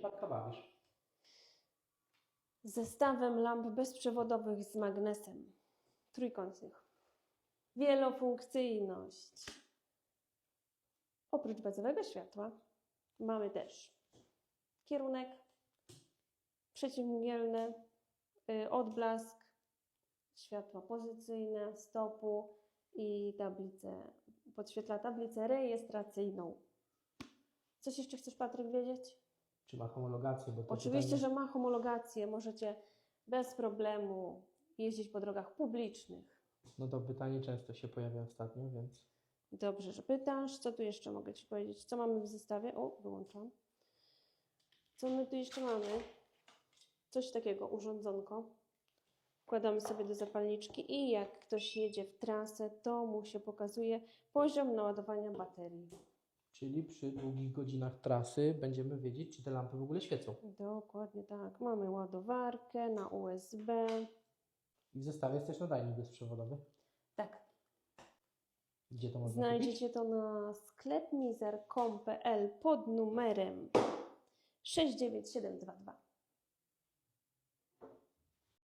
bawisz? Zestawem lamp bezprzewodowych z magnesem. Trójkątnych. Wielofunkcyjność. Oprócz bazowego światła mamy też kierunek, przeciwmgielny, y, odblask, światła pozycyjne, stopu i tablicę, podświetla tablicę rejestracyjną. Coś jeszcze chcesz, Patryk, wiedzieć? Czy ma homologację? Bo to Oczywiście, pytanie- że ma homologację. Możecie bez problemu jeździć po drogach publicznych. No to pytanie często się pojawia ostatnio, więc Dobrze, że pytasz. Co tu jeszcze mogę Ci powiedzieć? Co mamy w zestawie? O, wyłączam. Co my tu jeszcze mamy? Coś takiego, urządzonko. Wkładamy sobie do zapalniczki i jak ktoś jedzie w trasę, to mu się pokazuje poziom naładowania baterii. Czyli przy długich godzinach trasy będziemy wiedzieć, czy te lampy w ogóle świecą. Dokładnie tak. Mamy ładowarkę na USB. I w zestawie jest też nadajnik bezprzewodowy. Tak, Gdzie to można kupić? Znajdziecie to na sklepmizar.com.pl pod numerem 69722.